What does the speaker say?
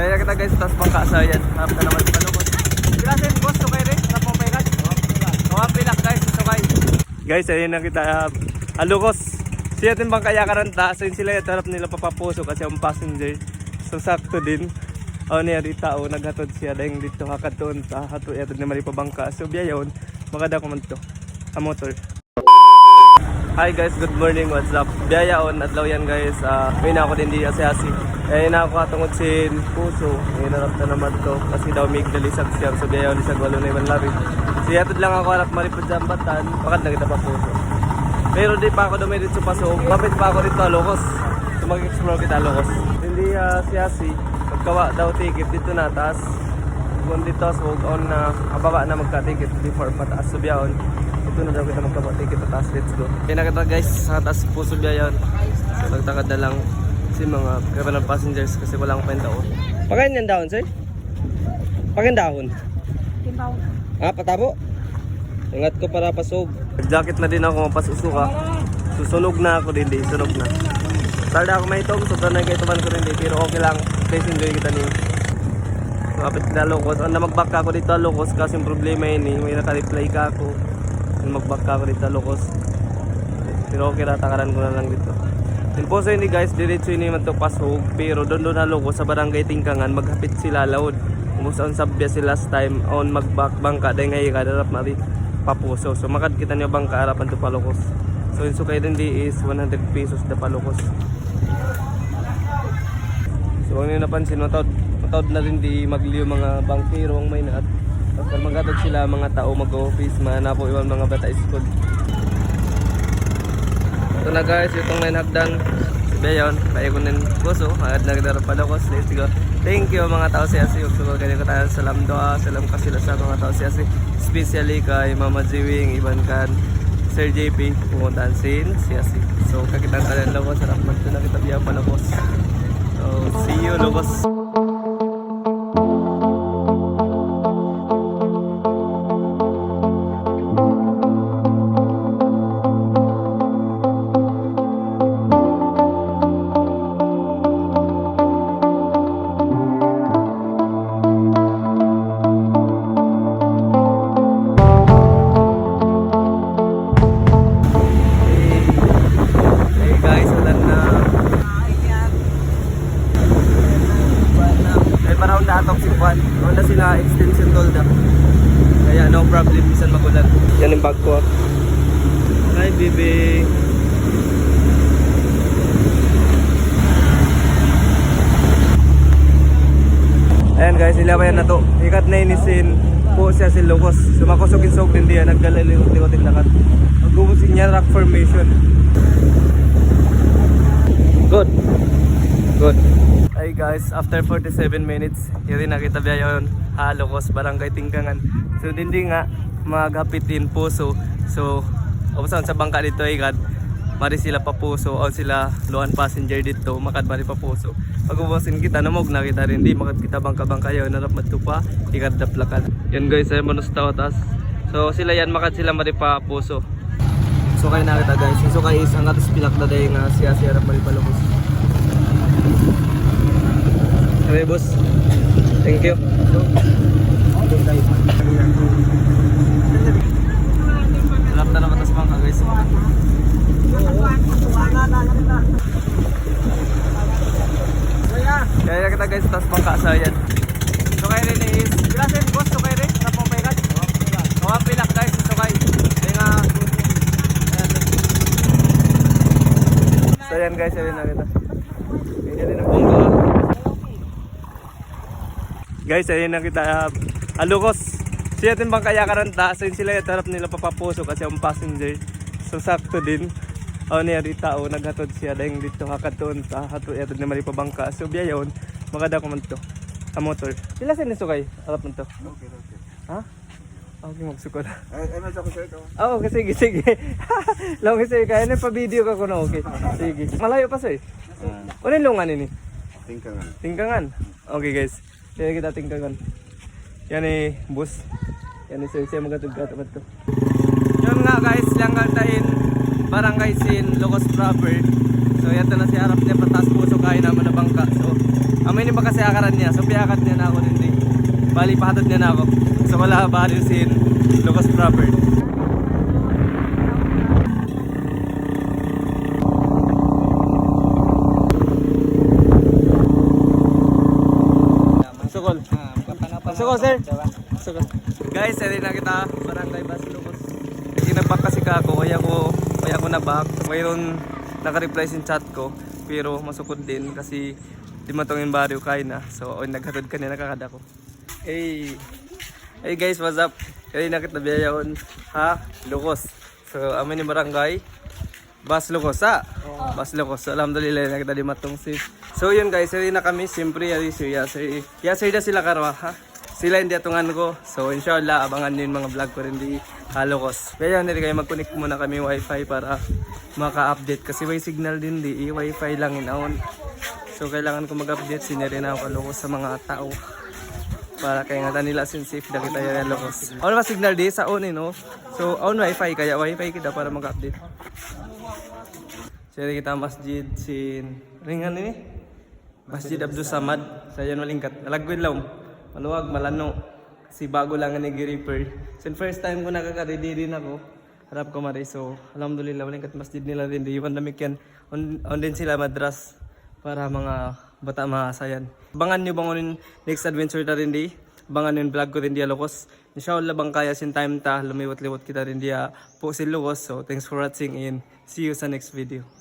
Kaya kita guys, tas pang kaasayan. Harap na naman sa kalungkot. Gracias, boss. Sukay rin. Harap mo paikat. Mga pilak guys, sukay. Guys, ayun na kita. Uh, alukos. Siya din bang kaya karanta. So yun sila yung harap nila papapuso kasi ang passenger. So sakto din. O niya di tao, naghatod siya dahil dito hakatoon sa hato eto ni Mari Pabangka. So biyayon, maganda ko man to. Ang motor. Hi guys, good morning, what's up? Biyayaon, adlaw yan guys. Uh, may na ako din di asasi. Eh na ako katungod sin puso. May narap na naman to. Kasi daw may dalisag siya. So biyayaon lisag walo na iman labi. So yatod lang ako harap maripod sa ambatan. Bakit na kita pa puso. Pero di pa ako dumidit sa paso. Mapit pa ako dito Locos. So mag-explore kita Locos. Hindi uh, siyasi. Magkawa daw ticket dito na. Taas kung dito so on na ababa na magka-ticket before pataas subyaon. Ito na daw kita taas. Let's go. Kaya na kita guys sa taas po subyaon. So nagtakad na lang si mga caravan passengers kasi wala akong kwenta ko. Pakain yan dahon sir? Pakain dahon? Timbaw. Ah, patabo. Ingat ko para pasog. Jacket na din ako mapasusuka. Susunog na ako din, di. Sunog na. Tarda ako may itong, sobrang na kaituman ko rin di. Pero okay lang. Please enjoy kita niyo. Kapit na locos. Ang mag-back ako dito locos kasi yung problema yun eh. May naka-reply ka ako. Mag-back ako dito locos. Pero okay na, takaran ko na lang dito. Yung po sa hindi guys, diretso yun naman to pasog. Pero doon doon na locos sa barangay Tingkangan, maghapit sila loud. Kung saan sabya si last time on mag-back bangka dahil ngayon kadarap mari papuso. So makad kita niyo bangka harapan to palokos. So yung sukay din di is 100 pesos na palokos. So kung yung napansin, matawad, matawad na rin di magliyo mga bangkero ang may naat. Tapos magatod sila mga tao mag-office, mga po iwan mga bata school. Ito na guys, itong line hagdan. Bayon, kaya ko nin puso, agad na kita palokos. Let's go. Thank you mga tao si Ugsugo ganyan ko tayo salam doa, salam kasila sa mga tao si especially kay Mama Jiwing, Ivan Kan, Sir JP, pumuntahan sin si. So kakitan tayo ng logos, sarap man na kita biya pa logos. So see you logos. Parang natok si Juan. Wala sila extension tolda. Kaya no problem, bisan magulan. Yan yung bag ko. Hi, baby. Ayan guys, ilawayan na to. Ikat na inisin po siya si Locos. Sumakusogin sa din diyan, nagdalaliwat-liwatin lakat. Magbubusin niya rock formation. Good. Good. Hey guys, after 47 minutes, yun na kita biya yun. Halokos, barangay Tingkangan. So hindi nga maghapitin puso. So, ubusan sa bangka dito ay God. Mari sila pa puso o sila luan passenger dito, makad mari pa puso. Pag ubusin kita, namog na kita rin di, makad kita bangka-bangka yun, narap matupa, ikat daplakan. Yan guys, ay manus tawatas. So sila yan, makad sila mari pa puso. So kayo nakita guys, so kayo is ang atas pilak na dahil nga siya siya harap mali palukos. Okay boss, thank you. Harap na naman tas bangka guys. Kaya kita guys, tas bangka sa yan. So kayo rin is, gracias boss, so kayo rin, mo paikat. Mga pilak guys, so kayo. Kaya nga, So yan guys, sabihin na kita. Ganyan din ang bongga. Guys, ayun na kita. Uh, alukos. Siya din bang kaya karanta. So yun sila yung harap nila papapuso kasi ang passenger. So sakto din. O niya di tao, naghatod siya dahil dito hakatoon sa hato eto ni Mari Pabangka. So biya yun, maganda ko man to. Ang motor. Pila sa nisukay? Harap man to. Okay, okay. Ha? Okay, magsukol. Ay, ay, nasa ko sa ito. Oo, oh, sige, sige. Lang kasi kaya na pa-video ka ko na okay. Sige. Malayo pa sir. Ano yung lungan ini? Tingkangan. Tingkangan. Okay guys. Kaya kita tingkangan. Yan eh, bus. Yan eh, sir. Siya magatug-gatag to. Yun nga guys, Langgaltain, Barangay Sin, Locos Proper. So yan na si harap niya patas puso naman na bangka. So Amin ba kasi akaran niya, so piakat niya na ako din di. Bali, pahatod niya na ako. So wala ba rin si Lucas proper. Sukol, sir. Sukol. Guys, edi na kita barangay Basilocos. Kinabak kasi ka ako, kaya ko, kaya ko nabak. Mayroon naka-reply sin chat ko, pero masukod din kasi di matongin baryo kay na. So, oy naghatod kanina kakada ko. Hey. Hey guys, what's up? Kaya nakita biyayahon ha, Lucos. So, amin ni barangay Bas Lucos, ha? Bas Lucos. So, alhamdulillah, nakita di matong si. So, yun guys, hindi na kami. Siyempre, yari yasir, yasir na sila karwa, ha? Sila hindi atungan ko. So, inshallah, abangan nyo yung mga vlog ko rin di halokos. Kaya hindi kayo mag-connect muna kami wifi para maka-update. Kasi may signal din di, i-wifi lang inaon. So, kailangan ko mag-update. Siniri na ako kalokos sa mga tao. Para kaya nga nila sin safe na kita yung halokos. Ano ba signal di sa on, eh, no? So, on wifi, kaya wifi kita para mag-update. Siyempre kita masjid sin ringan ini. Masjid Abdul Samad sa yan malingkat. Alagwin lang. Maluwag, malano. Si bago lang ni Reaper. Sin first time ko nakaka-ready din ako. Harap ko mari. So, alhamdulillah, malingkat masjid nila din. Di namik yan. On, on din sila madras para mga bata maasayan. Abangan nyo bangunin next adventure na rin di. Abangan nyo yung vlog ko rin di alokos. Inshallah bang kaya sin time ta lumiwat-liwat kita rin di po si Lukos. So thanks for watching and see you sa next video.